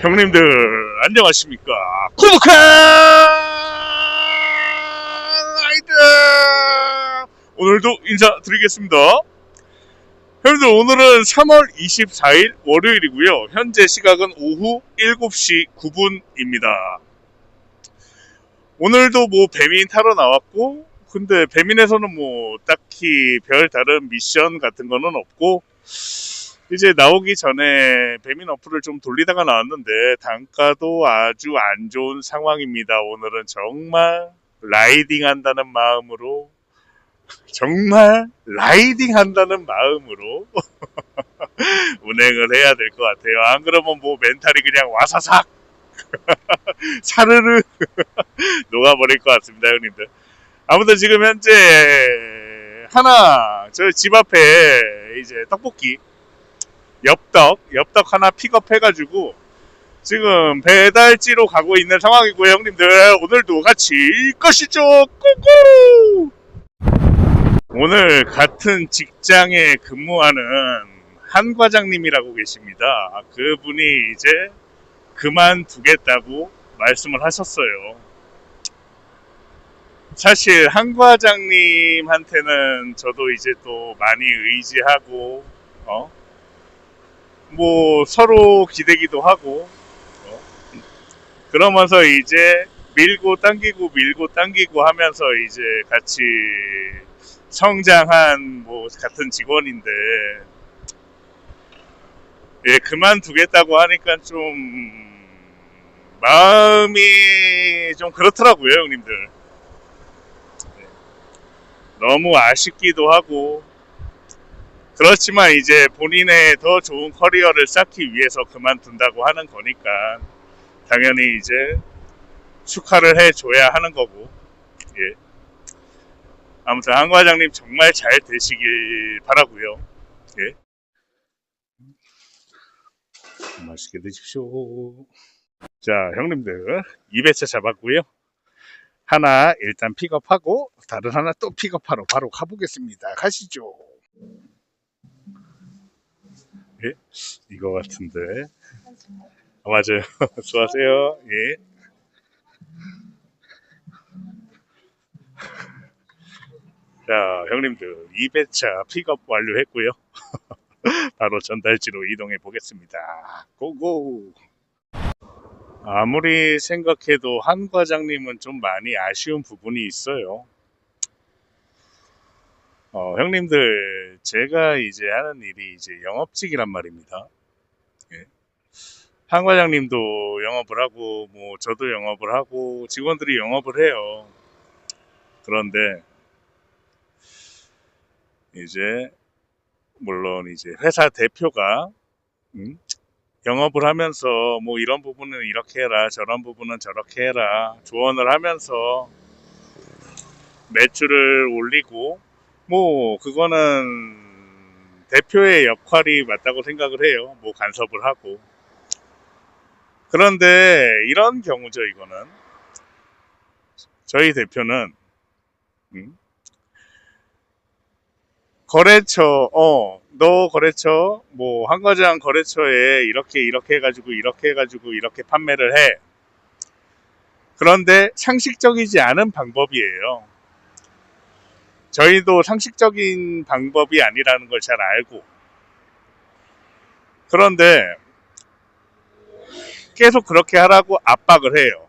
형님들 안녕하십니까? 구독한 라이드 오늘도 인사드리겠습니다. 형님들 오늘은 3월 24일 월요일이고요. 현재 시각은 오후 7시 9분입니다. 오늘도 뭐 배민 타러 나왔고 근데 배민에서는 뭐 딱히 별 다른 미션 같은 거는 없고 이제 나오기 전에 배민 어플을 좀 돌리다가 나왔는데 단가도 아주 안 좋은 상황입니다. 오늘은 정말 라이딩 한다는 마음으로 정말 라이딩 한다는 마음으로 운행을 해야 될 것 같아요. 안 그러면 뭐 멘탈이 그냥 와사삭 사르르 녹아버릴 것 같습니다, 형님들. 아무튼 지금 현재 하나 저 집 앞에 이제 떡볶이 엽떡, 엽떡 하나 픽업해가지고 지금 배달지로 가고 있는 상황이고요, 형님들. 오늘도 같이 가시죠, 꾸꾸! 오늘 같은 직장에 근무하는 한 과장님이라고 계십니다. 그분이 이제 그만두겠다고 말씀을 하셨어요. 사실 한 과장님한테는 저도 이제 또 많이 의지하고, 어? 뭐 서로 기대기도 하고 어? 그러면서 이제 밀고 당기고 밀고 당기고 하면서 이제 같이 성장한 뭐 같은 직원인데 예 그만두겠다고 하니까 좀 마음이 좀 그렇더라고요 형님들 네. 너무 아쉽기도 하고 그렇지만 이제 본인의 더 좋은 커리어를 쌓기 위해서 그만둔다고 하는 거니까 당연히 이제 축하를 해줘야 하는 거고. 예. 아무튼 한 과장님 정말 잘 되시길 바라고요. 예. 맛있게 드십시오. 자 형님들 2배차 잡았고요. 하나 일단 픽업하고 다른 하나 또 픽업하러 바로 가보겠습니다. 가시죠 예? 이거 같은데. 아, 맞아요. 수고하세요. 예. 자, 형님들, 2배차 픽업 완료했고요. 바로 전달지로 이동해 보겠습니다. 고고! 아무리 생각해도 한 과장님은 좀 많이 아쉬운 부분이 있어요. 어, 형님들, 제가 이제 하는 일이 이제 영업직이란 말입니다. 예. 한 과장님도 영업을 하고, 뭐, 저도 영업을 하고, 직원들이 영업을 해요. 그런데, 이제, 물론 이제 회사 대표가, 음, 영업을 하면서, 뭐, 이런 부분은 이렇게 해라, 저런 부분은 저렇게 해라, 조언을 하면서, 매출을 올리고, 뭐 그거는 대표의 역할이 맞다고 생각을 해요. 뭐 간섭을 하고. 그런데 이런 경우죠, 이거는. 저희 대표는 음? 거래처, 어, 너 거래처, 뭐 한과장 거래처에 이렇게 이렇게 해가지고 이렇게 해가지고 이렇게 판매를 해. 그런데 상식적이지 않은 방법이에요. 저희도 상식적인 방법이 아니라는 걸 잘 알고 그런데 계속 그렇게 하라고 압박을 해요.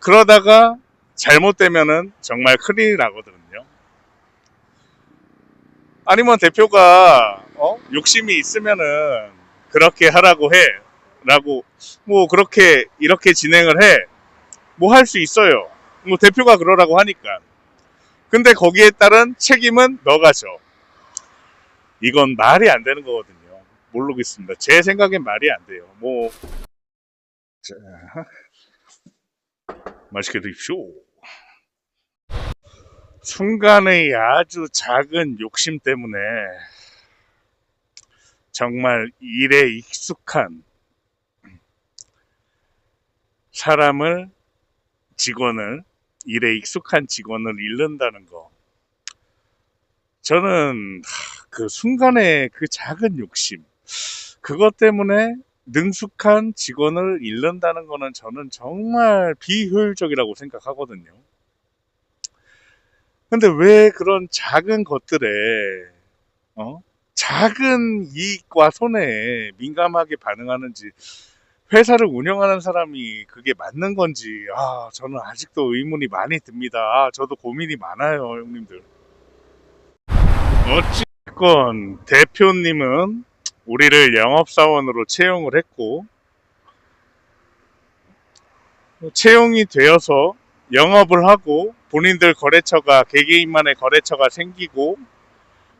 그러다가 잘못되면은 정말 큰일 나거든요. 아니면 대표가 어? 욕심이 있으면은 그렇게 하라고 해. 라고 뭐 그렇게 이렇게 진행을 해. 뭐 할 수 있어요. 뭐 대표가 그러라고 하니까. 근데 거기에 따른 책임은 너가 져. 이건 말이 안 되는 거거든요. 모르겠습니다. 제 생각엔 말이 안 돼요. 뭐, 자, 맛있게 드십시오. 순간의 아주 작은 욕심 때문에 정말 일에 익숙한 사람을, 직원을 일에 익숙한 직원을 잃는다는 거. 저는 하, 그 순간의 그 작은 욕심, 그것 때문에 능숙한 직원을 잃는다는 거는 저는 정말 비효율적이라고 생각하거든요. 근데 왜 그런 작은 것들에, 어? 작은 이익과 손해에 민감하게 반응하는지, 회사를 운영하는 사람이 그게 맞는 건지, 아, 저는 아직도 의문이 많이 듭니다. 아, 저도 고민이 많아요, 형님들. 어찌건 대표님은 우리를 영업사원으로 채용을 했고, 채용이 되어서 영업을 하고 본인들 거래처가 개개인만의 거래처가 생기고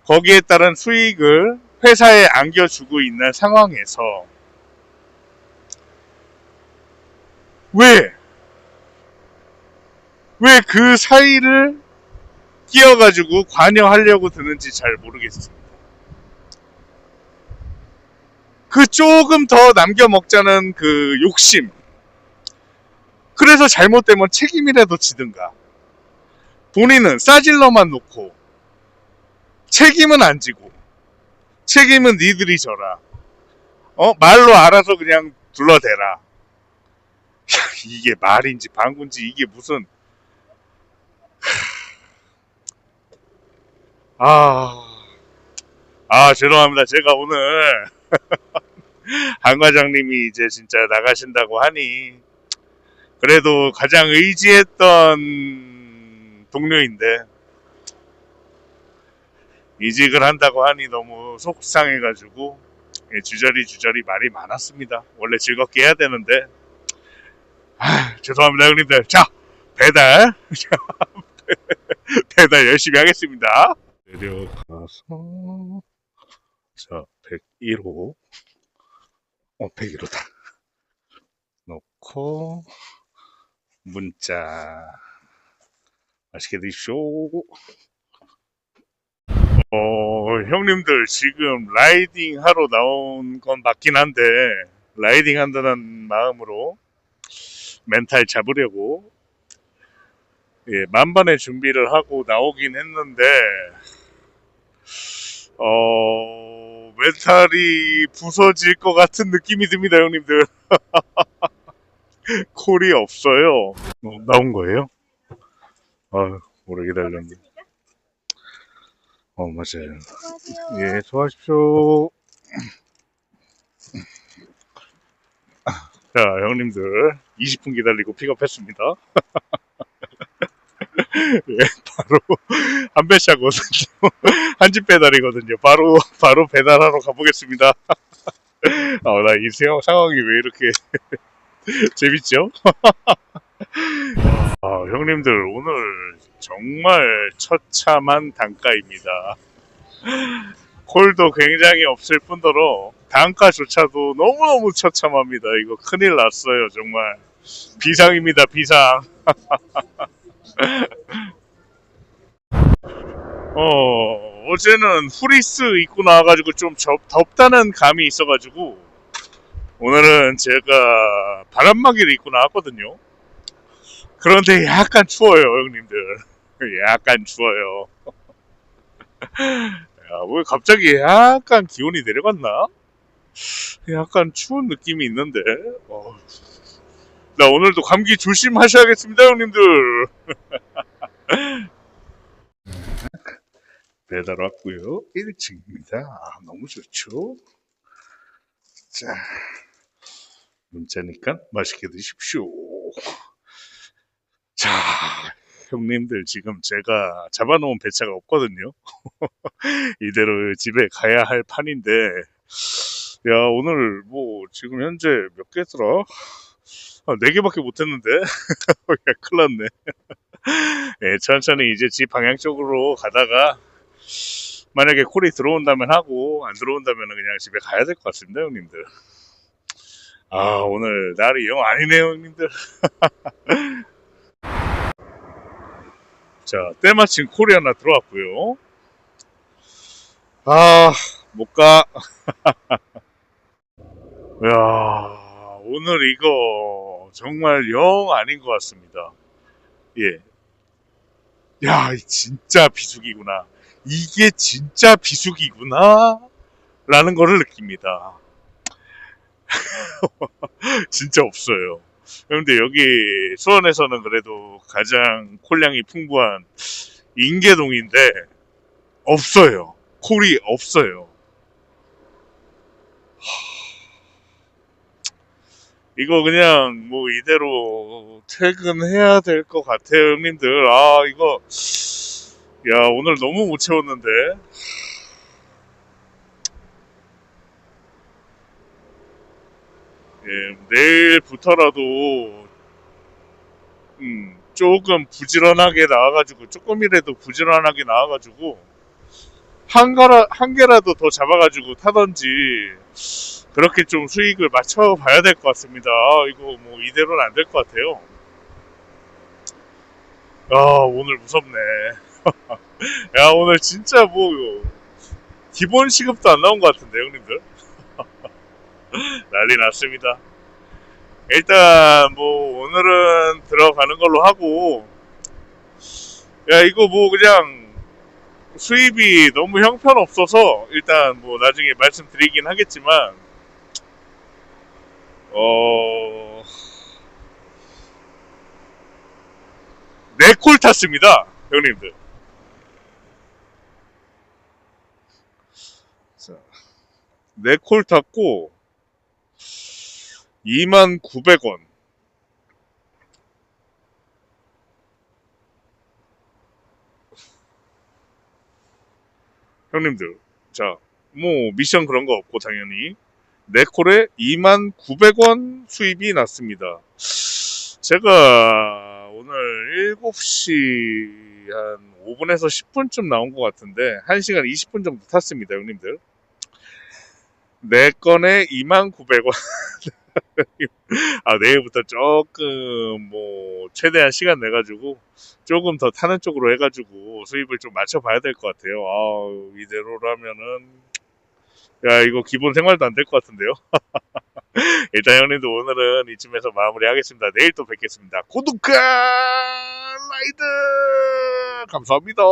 거기에 따른 수익을 회사에 안겨주고 있는 상황에서 왜? 왜 그 사이를 끼어가지고 관여하려고 드는지 잘 모르겠습니다. 그 조금 더 남겨 먹자는 그 욕심. 그래서 잘못되면 책임이라도 지든가. 본인은 싸질러만 놓고 책임은 안 지고 책임은 니들이 져라. 어 말로 알아서 그냥 둘러대라. 야, 이게 말인지 방구인지 이게 무슨 아, 아 죄송합니다. 제가 오늘 한 과장님이 이제 진짜 나가신다고 하니 그래도 가장 의지했던 동료인데 이직을 한다고 하니 너무 속상해가지고 예, 주저리 주저리 말이 많았습니다. 원래 즐겁게 해야 되는데 아, 죄송합니다 형님들. 자 배달 배달 열심히 하겠습니다. 내려가서 자 101호 어 101호다. 넣고 문자 맛있게 드십시오. 어, 형님들 지금 라이딩 하러 나온 건 맞긴 한데 라이딩 한다는 마음으로 멘탈 잡으려고 예, 만반의 준비를 하고 나오긴 했는데 어, 멘탈이 부서질 것 같은 느낌이 듭니다, 형님들. 콜이 없어요. 어, 나온 거예요? 아, 오래 기다렸는데. 어, 맞아요. 예, 수고하십시오. 자, 형님들, 20분 기다리고 픽업했습니다. 예, 바로, 한 배차거든요. 한집 배달이거든요. 바로, 바로 배달하러 가보겠습니다. 아, 나 이 상황이 왜 이렇게 재밌죠? 아, 형님들, 오늘 정말 처참한 단가입니다. 콜도 굉장히 없을 뿐더러 단가조차도 너무너무 처참합니다. 이거 큰일 났어요, 정말. 비상입니다, 비상. 어, 어제는 후리스 입고 나와가지고 좀 접- 덥다는 감이 있어가지고 오늘은 제가 바람막이를 입고 나왔거든요. 그런데 약간 추워요, 형님들. 약간 추워요. 야, 왜 갑자기 약간 기온이 내려갔나? 약간 추운 느낌이 있는데. 어. 나 오늘도 감기 조심하셔야겠습니다, 형님들. 배달 왔고요. 1층입니다. 아, 너무 좋죠? 자, 문자니까 맛있게 드십시오. 자, 형님들 지금 제가 잡아놓은 배차가 없거든요. 이대로 집에 가야 할 판인데, 야, 오늘 뭐 지금 현재 몇 개더라? 아, 네 개밖에 못했는데? 야, 큰일 났네. 예, 천천히 이제 집 방향 쪽으로 가다가, 만약에 콜이 들어온다면 하고, 안 들어온다면 그냥 집에 가야 될 것 같습니다, 형님들. 아, 오늘 날이 영 아니네요, 형님들. 자, 때마침 콜이 하나 들어왔고요. 아, 못 가. 야, 오늘 이거 정말 영 아닌 것 같습니다. 예. 야, 이 진짜 비수기구나. 이게 진짜 비수기구나. 라는 거를 느낍니다. 진짜 없어요. 그런데 여기 수원에서는 그래도 가장 콜량이 풍부한 인계동인데 없어요. 콜이 없어요. 이거 그냥 뭐 이대로 퇴근해야 될 것 같아요, 형님들. 아, 이거 야, 오늘 너무 못 채웠는데. 예, 내일부터라도 음, 조금 부지런하게 나와가지고 조금이라도 부지런하게 나와가지고 한 가라 한 개라도 더 잡아가지고 타던지 그렇게 좀 수익을 맞춰봐야 될 것 같습니다. 아, 이거 뭐 이대로는 안 될 것 같아요. 아 오늘 무섭네. 야 오늘 진짜 뭐 기본 시급도 안 나온 것 같은데 형님들. 난리 났습니다. 일단 뭐 오늘은 들어가는 걸로 하고 야 이거 뭐 그냥 수입이 너무 형편없어서 일단 뭐 나중에 말씀드리긴 하겠지만 어... 네콜 탔습니다 형님들 자, 네콜 탔고 29,900원. 형님들, 자, 뭐 미션 그런 거 없고 당연히 네 콜에 29,900원 수입이 났습니다. 제가 오늘 7시 한 5분에서 10분쯤 나온 것 같은데 1시간 20분 정도 탔습니다, 형님들. 네 건에 29,900원. 아, 내일부터 조금, 뭐, 최대한 시간 내 가지고, 조금 더 타는 쪽으로 해 가지고, 수입을 좀 맞춰 봐야 될 것 같아요. 아 이대로라면은, 야, 이거 기본 생활도 안 될 것 같은데요? 일단 형님도 오늘은 이쯤에서 마무리 하겠습니다. 내일 또 뵙겠습니다. 구독과 라이드! 감사합니다.